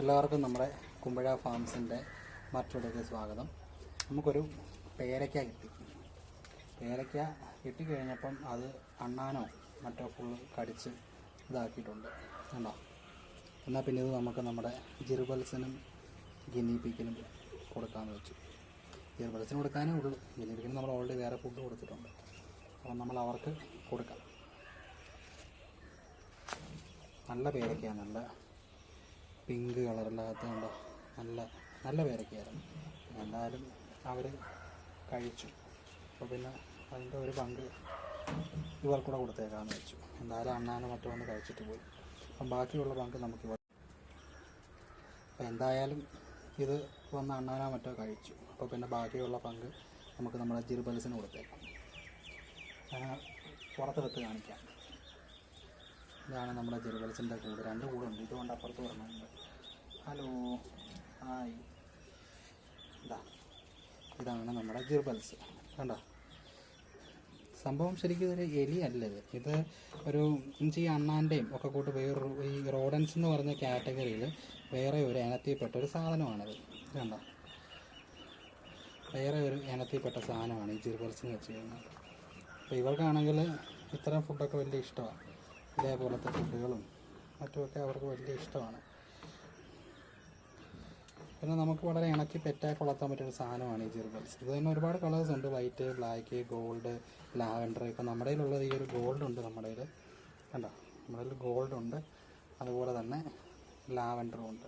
എല്ലാവർക്കും നമ്മുടെ കുമ്പഴ ഫാംസിന്റെ മറ്റൊരു സ്വാഗതം. നമുക്കൊരു പേരയ്ക്ക കിട്ടി. പേരയ്ക്ക കിട്ടിക്കഴിഞ്ഞപ്പം അത് അണ്ണാനോ മറ്റോ ഫുൾ കടിച്ച് ഇതാക്കിയിട്ടുണ്ട്. കണ്ടോ? എന്നാൽ പിന്നെ ഇത് നമുക്ക് നമ്മുടെ ജിർബൽസിനും ഗിനിപ്പിക്കിനും കൊടുക്കാമെന്ന് വെച്ചു. ജിർബൽസിന് കൊടുക്കാനേ ഉള്ളൂ. ഗിനിപ്പിക്കിന് നമ്മൾ ഓൾറെഡി വേറെ ഫുഡ് കൊടുത്തിട്ടുണ്ട്. അപ്പം നമ്മൾ അവർക്ക് കൊടുക്കാം. നല്ല പേരയ്ക്ക നല്ല പിങ്ക് കളറിനകത്ത് കണ്ടോ? നല്ല നല്ല പേരൊക്കെയായിരുന്നു. എന്നാലും അവർ കഴിച്ചു. അപ്പോൾ പിന്നെ അതിന്റെ ഒരു പങ്ക് ഇവർക്കൂടെ കൊടുത്തേക്കാന്ന് വെച്ചു. എന്തായാലും അണ്ണാനും മറ്റു ഒന്ന് കഴിച്ചിട്ട് പോയി. അപ്പം ബാക്കിയുള്ള പങ്ക് നമുക്ക് ഇവിടെ. അപ്പോൾ എന്തായാലും ഇത് വന്ന് അണ്ണാനോ മറ്റോ കഴിച്ചു. അപ്പോൾ പിന്നെ ബാക്കിയുള്ള പങ്ക് നമുക്ക് നമ്മുടെ ജിർബൽസിന് കൊടുത്തേക്കാം. പുറത്തെടുത്ത് കാണിക്കാം. ഇതാണ് നമ്മുടെ ജെറുബൽസിന്റെ കൂട്. രണ്ട് കൂടുണ്ട്. ഇതുകൊണ്ട് അപ്പുറത്ത് പറഞ്ഞുണ്ട് ഹലോ. ഹായ്. ഇതാ. ഇതാണ് നമ്മുടെ ജിർബൽസ് കണ്ടോ? സംഭവം ശരിക്കും ഇതൊരു എലി അല്ല ഇത്. ഇത് ഒരു ഇഞ്ചി അണ്ണാന്റെയും ഒക്കെ കൂട്ട് വേറൊരു ഈ റോഡൻസ് എന്ന് പറഞ്ഞ കാറ്റഗറിയിൽ വേറെ ഒരു ഇനത്തിൽപ്പെട്ട ഒരു സാധനമാണിത്. കണ്ടോ? വേറെ ഒരു ഇനത്തിൽപ്പെട്ട സാധനമാണ് ഈ ജിർബൽസ് എന്ന് വെച്ച് കഴിഞ്ഞാൽ. അപ്പോൾ ഇവർക്കാണെങ്കിൽ ഇത്തരം ഫുഡൊക്കെ വലിയ ഇഷ്ടമാണ്. ഇതേപോലത്തെ ഫുഡുകളും മറ്റുമൊക്കെ അവർക്ക് വലിയ ഇഷ്ടമാണ്. പിന്നെ നമുക്ക് വളരെ ഇണക്കി പെറ്റാക്കി വളർത്താൻ പറ്റിയൊരു സാധനമാണ് ഈ ജിർബൽസ്. ഇത് തന്നെ ഒരുപാട് കളേഴ്സ് ഉണ്ട്. വൈറ്റ് ബ്ലാക്ക് ഗോൾഡ് ലാവൻഡർ ഇപ്പം നമ്മുടെ ഈ ഒരു ഗോൾഡ് ഉണ്ട് നമ്മുടെ കയ്യിൽ കണ്ടോ? നമ്മുടെ ഗോൾഡ് ഉണ്ട്. അതുപോലെ തന്നെ ലാവൻഡറും ഉണ്ട്.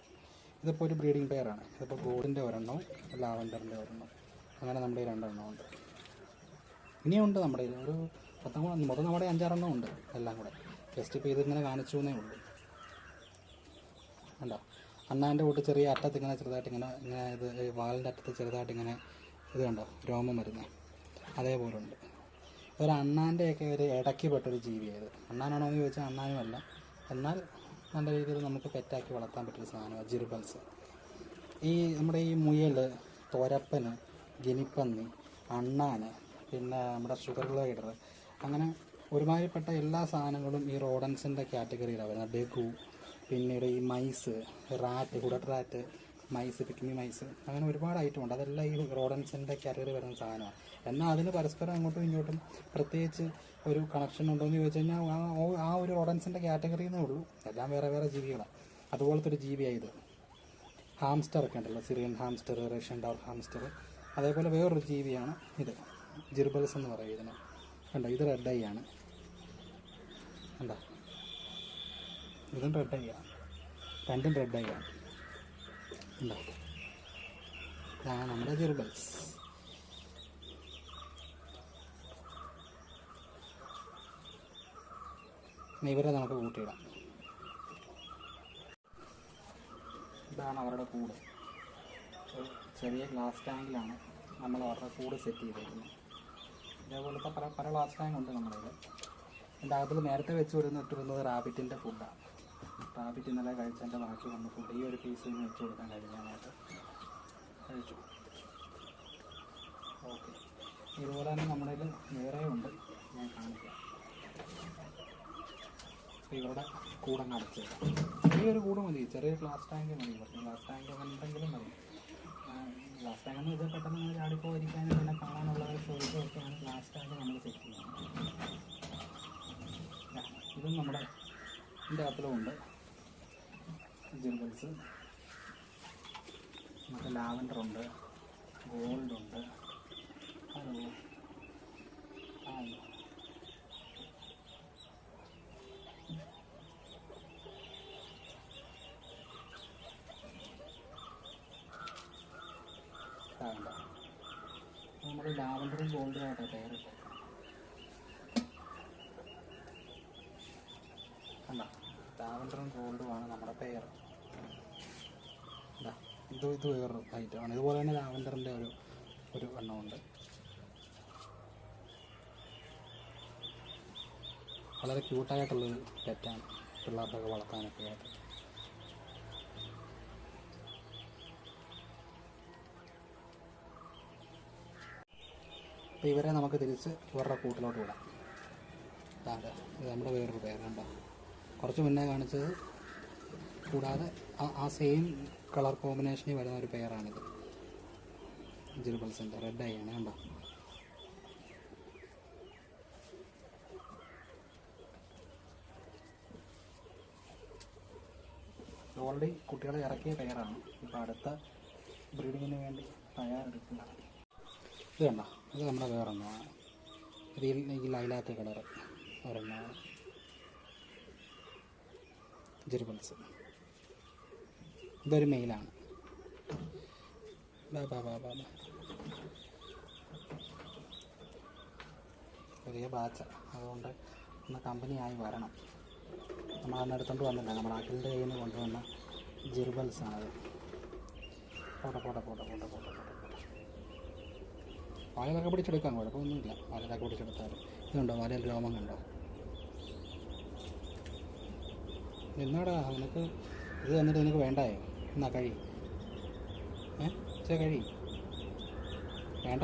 ഇതിപ്പോൾ ഒരു ബ്രീഡിംഗ് പെയറാണ് ഇതിപ്പോൾ ഗോൾഡിന്റെ ഒരെണ്ണവും ലാവൻഡറിന്റെ ഒരെണ്ണം അങ്ങനെ നമ്മുടെ രണ്ടെണ്ണം ഉണ്ട്. ഇനിയുണ്ട് നമ്മുടെ ഒരു പത്താം മൊത്തം നമ്മുടെ അഞ്ചാറെണ്ണം ഉണ്ട്. എല്ലാം കൂടെ. ജസ്റ്റ് ഇപ്പോൾ ഇതിങ്ങനെ കാണിച്ചു എന്നേ ഉള്ളൂ. കണ്ടോ? അണ്ണാന്റെ കൂട്ട് ചെറിയ അറ്റത്ത് ഇങ്ങനെ ചെറുതായിട്ട് ഇങ്ങനെ ഇങ്ങനെ ഇത് വാലിന്റെ അറ്റത്ത് ചെറുതായിട്ട് ഇങ്ങനെ ഇത് കണ്ടോ? രോമം വരുന്നത് അതേപോലെ ഉണ്ട്. ഒരു അണ്ണാന്റെയൊക്കെ ഒരു ഇടയ്ക്ക് പെട്ടൊരു ജീവിയായത് അണ്ണാനാണോ എന്ന് ചോദിച്ചാൽ അണ്ണാനുമല്ല. എന്നാൽ നല്ല രീതിയിൽ നമുക്ക് പെറ്റാക്കി വളർത്താൻ പറ്റുന്ന സാധനമാണ് ജിർബൽസ് ഈ നമ്മുടെ ഈ മുയൽ തോരപ്പന് ഗിനിപ്പന്നി അണ്ണാന് പിന്നെ നമ്മുടെ ഷുഗർ ഗ്ലൈഡർ അങ്ങനെ ഒരുമാതിരിപ്പെട്ട എല്ലാ സാധനങ്ങളും ഈ റോഡൻസിന്റെ കാറ്റഗറിയിലാണ് വരുന്നത്. ഡെഗു പിന്നീട് ഈ mice rat hooded rat mice pygmy mice അങ്ങനെ ഒരുപാട് ഐറ്റം ഉണ്ട്. അതെല്ലാം ഈ റോഡൻസിന്റെ കാറ്റഗറി വരുന്ന സാധനമാണ്. എന്നാൽ അതിന് പരസ്പരം അങ്ങോട്ടും ഇങ്ങോട്ടും പ്രത്യേകിച്ച് ഒരു കണക്ഷൻ ഉണ്ടോ എന്ന് ചോദിച്ചു കഴിഞ്ഞാൽ ആ ഒരു റോഡൻസിന്റെ കാറ്റഗറിയെന്നേ ഉള്ളൂ. എല്ലാം വേറെ വേറെ ജീവികളാണ്. അതുപോലത്തെ ഒരു ജീവിയായത് ഹാംസ്റ്റർ ഒക്കെ ഉണ്ടല്ലോ Syrian hamster Russian dwarf hamster അതേപോലെ വേറൊരു ജീവിയാണ് ഇത്. ജിർബൽസ് എന്ന് പറയും ഇതിന്. കണ്ടോ ഇത് റെഡ് ഐ ആണ്. കണ്ടോ? ഇതും റെഡ് ഐ ആണ്. രണ്ടും റെഡ് ഐ ആണ്. കണ്ടോ? ഇതാണ് നമ്മുടെ ഇനി ഇവരെ നമുക്ക് കൂട്ടിയിടാം. ഇതാണ് അവരുടെ കൂട്. ചെറിയ ഗ്ലാസ് ടാങ്കിലാണ് നമ്മൾ അവരുടെ കൂട് സെറ്റ് ചെയ്തേക്കുന്നത്. ഇതേപോലത്തെ പല പല നമ്മുടെ കയ്യിൽ എന്റെ അതിൽ നേരത്തെ വെച്ച് കൊടുക്കുന്ന ഇട്ടിരുന്നത് റാബിറ്റിന്റെ ഫുഡാണ് റാബിറ്റ് ഇന്നലെ കഴിച്ചതിന്റെ ബാക്കി വന്ന ഫുഡ് ഈ ഒരു പീസ് വെച്ച് കൊടുക്കാൻ കഴിയാനായിട്ട് കഴിച്ചു. ഓക്കെ ഇതുപോലെ തന്നെ നമ്മുടെ വേറെ ഉണ്ട്. ഞാൻ കാണിക്കാം. ഇവരുടെ കൂടങ്ങ് അടച്ചേക്കാം. ചെറിയൊരു കൂട് മതി. ചെറിയ ഗ്ലാസ് ടാങ്ക് മതി. ഗ്ലാസ് ടാങ്ക് അങ്ങനെ എന്തെങ്കിലും മതി. ഗ്ലാസ് ടാങ്ക് ഇത് പെട്ടെന്ന് നമ്മൾ ചാടിപ്പോയിരിക്കാനും പിന്നെ കാണാനുള്ള സൗകര്യമൊക്കെയാണ് ഗ്ലാസ് ടാങ്ക് നമ്മൾ സെറ്റ് ചെയ്യുന്നത്. ഇതും നമ്മുടെ ഇതിന്റെ ഉണ്ട്. നമുക്ക് ലാവൻഡർ ഉണ്ട്. ഗോൾഡ് ഉണ്ട് ഹായ് ലാവൻഡർ നമ്മൾ ലാവൻഡറും ഗോൾഡും ആയിട്ടാണ് പേര് കണ്ടോ ലാവൻഡറും ഗോൾഡുമാണ് നമ്മുടെ പെയർ ഇത് ഇത് വേറൊരു ഐറ്റമാണ്. ഇതുപോലെ തന്നെ ലാവൻഡറിന്റെ ഒരു ഒരു എണ്ണമുണ്ട് വളരെ ക്യൂട്ടായിട്ടുള്ളൊരു പെറ്റാണ് പിള്ളേർക്കൊക്കെ വളർത്താനൊക്കെ ആയിട്ട്. അപ്പോൾ ഇവരെ നമുക്ക് തിരിച്ച് ഇവരുടെ കൂട്ടിലോട്ട് വിടാം. അതാണ്ട് ഇത് നമ്മുടെ വേറൊരു പേരുണ്ടോ കുറച്ച് മുന്നേ കാണിച്ചത് കൂടാതെ ആ- സെയിം കളർ കോമ്പിനേഷനിൽ വരുന്ന ഒരു പെയറാണിത് ജിർബിൾസിന്റെ റെഡ് ഐ ആണ് കണ്ടോ? ഓൾറെഡി കുട്ടികളെ ഇറക്കിയ പെയറാണ് ഇപ്പോൾ അടുത്ത ബ്രീഡിങ്ങിന് വേണ്ടി തയ്യാറെടുക്കുന്നതാണ് ഇത് കണ്ടോ? ഇത് നമ്മുടെ വേറൊന്നാണ് റിയൽ ഈ- ലൈലാത്ത കളർ ഒരെണ്ണമാണ് ജിർബിൾസ് ഇതൊരു മെയിലാണ്. ചെറിയ ബാച്ച. അതുകൊണ്ട് ഒന്ന് കമ്പനിയായി വരണം. നമ്മൾ അന്ന് എടുത്തോണ്ട് വന്നില്ല. നമ്മുടെ അഖിലിന്റെ കയ്യിൽ നിന്ന് കൊണ്ടുവന്ന ജിർബൽസ് ആണത് പോട്ടെ പോട്ടെ പോട്ടെ പോട്ടെ പോട്ടെ. പോട്ടെ പിടിച്ചെടുക്കാം കുഴപ്പമൊന്നുമില്ല വാലയിലൊക്കെ പിടിച്ചെടുത്താലും. ഇതുണ്ടോ? മലയിൽ രോമം കണ്ടോ? എന്നാടാ? അവനക്ക് ഇത് തന്നിട്ട് നിനക്ക് വേണ്ടായോ? എന്നാ കഴി. ഏ? ചേ കഴി. വേണ്ട?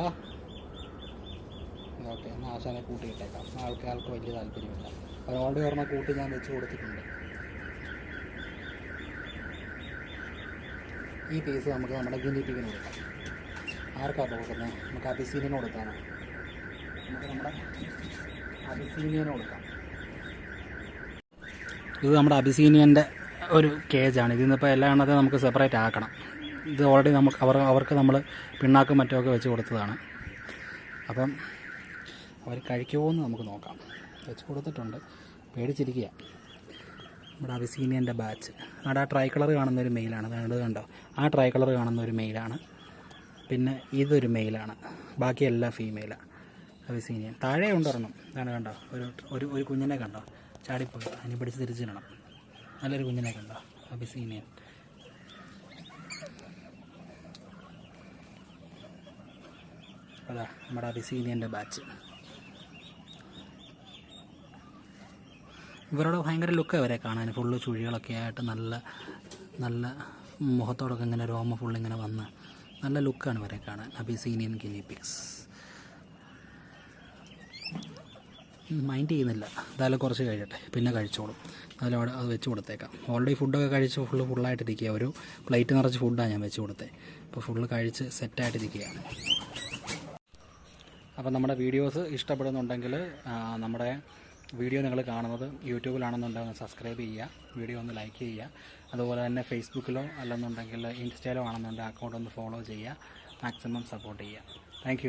ഓക്കെ എന്നാൽ ആശാനെ കൂട്ടിയിട്ടേക്കാം. ആൾക്ക് ആൾക്കാർക്ക് വലിയ താല്പര്യമില്ല. അവർ ഓൾറെഡി കൂട്ടി ഞാൻ വെച്ച് കൊടുത്തിട്ടുണ്ട്. ഈ പീസ് നമുക്ക് നമ്മുടെ ഗിനിപ്പിക്കിന് കൊടുക്കാം. ആർക്കാണ് കൊടുക്കുന്നത്? നമുക്ക് അബിസീനിയന് കൊടുക്കാനാണ് നമുക്ക് നമ്മുടെ അബിസീനിയന് കൊടുക്കാം. ഇത് നമ്മുടെ അബിസീനിയന്റെ ഒരു കേജാണ് ഇതിൽ നിന്നിപ്പോൾ എല്ലാ എണ്ണത്തെ നമുക്ക് സെപ്പറേറ്റ് ആക്കണം. ഇത് ഓൾറെഡി നമുക്ക് അവർ അവർക്ക് നമ്മൾ പിണ്ണാക്കും മറ്റുമൊക്കെ വെച്ച് കൊടുത്തതാണ്. അപ്പം അവർ കഴിക്കുമോ എന്ന് നമുക്ക് നോക്കാം. വെച്ച് കൊടുത്തിട്ടുണ്ട്. പേടിച്ചിരിക്കുക. നമ്മുടെ അബിസീനിയന്റെ ബാച്ച് അവിടെ ആ ട്രൈ കളർ കാണുന്ന ഒരു മെയിലാണ് അതായത് കണ്ടോ? ആ ട്രൈ കളർ കാണുന്ന ഒരു മെയിലാണ് പിന്നെ ഇതൊരു മെയിലാണ് ബാക്കി ബാക്കിയെല്ലാം ഫീമെയിലാണ് അവിസീനിയൻ താഴെ കൊണ്ടുവരണം ഇതാണ് കണ്ടോ? ഒരു ഒരു ഒരു കുഞ്ഞിനെ കണ്ടോ? ചാടിപ്പോയി. അതിനെ പിടിച്ച് തിരിച്ചിടണം. നല്ലൊരു കുഞ്ഞിനെ കണ്ടോ? അബിസീനിയൻ അതാ നമ്മുടെ അബിസീനിയന്റെ ബാച്ച് ഇവരോട് ഭയങ്കര ലുക്ക് അവരെ കാണാൻ. ഫുള്ള് ചുഴികളൊക്കെ ആയിട്ട് നല്ല നല്ല മുഖത്തോടൊക്കെ ഇങ്ങനെ രോമ ഫുള്ളിങ്ങനെ വന്ന് നല്ല ലുക്കാണ് വരെ കാണാൻ. അബിസീനിയൻ ഗിനിപിക്സ് മൈൻഡ് ചെയ്യുന്നില്ല. എന്തായാലും കുറച്ച് കഴിയട്ടെ. പിന്നെ കഴിച്ചോളും. അതിൽ അവിടെ അത് വെച്ച് കൊടുത്തേക്കാം. ഓൾറെഡി ഫുഡൊക്കെ കഴിച്ച് ഫുള്ള് ഫുള്ളായിട്ടിരിക്കുക ഒരു പ്ലേറ്റ് നിറച്ച് ഫുഡാണ് ഞാൻ വെച്ച് കൊടുത്തത് അപ്പോൾ ഫുള്ള് കഴിച്ച് സെറ്റായിട്ടിരിക്കുകയാണ് അപ്പോൾ നമ്മുടെ വീഡിയോസ് ഇഷ്ടപ്പെടുന്നുണ്ടെങ്കിൽ നമ്മുടെ വീഡിയോ നിങ്ങൾ കാണുന്നത് യൂട്യൂബിലാണെന്നുണ്ടെങ്കിൽ സബ്സ്ക്രൈബ് ചെയ്യുക. വീഡിയോ ഒന്ന് ലൈക്ക് ചെയ്യുക. അതുപോലെ തന്നെ ഫേസ്ബുക്കിലോ അല്ലെന്നുണ്ടെങ്കിൽ ഇൻസ്റ്റയിലോ ആണെന്നുണ്ടെങ്കിൽ അക്കൗണ്ട് ഒന്ന് ഫോളോ ചെയ്യുക. മാക്സിമം സപ്പോർട്ട് ചെയ്യുക. താങ്ക്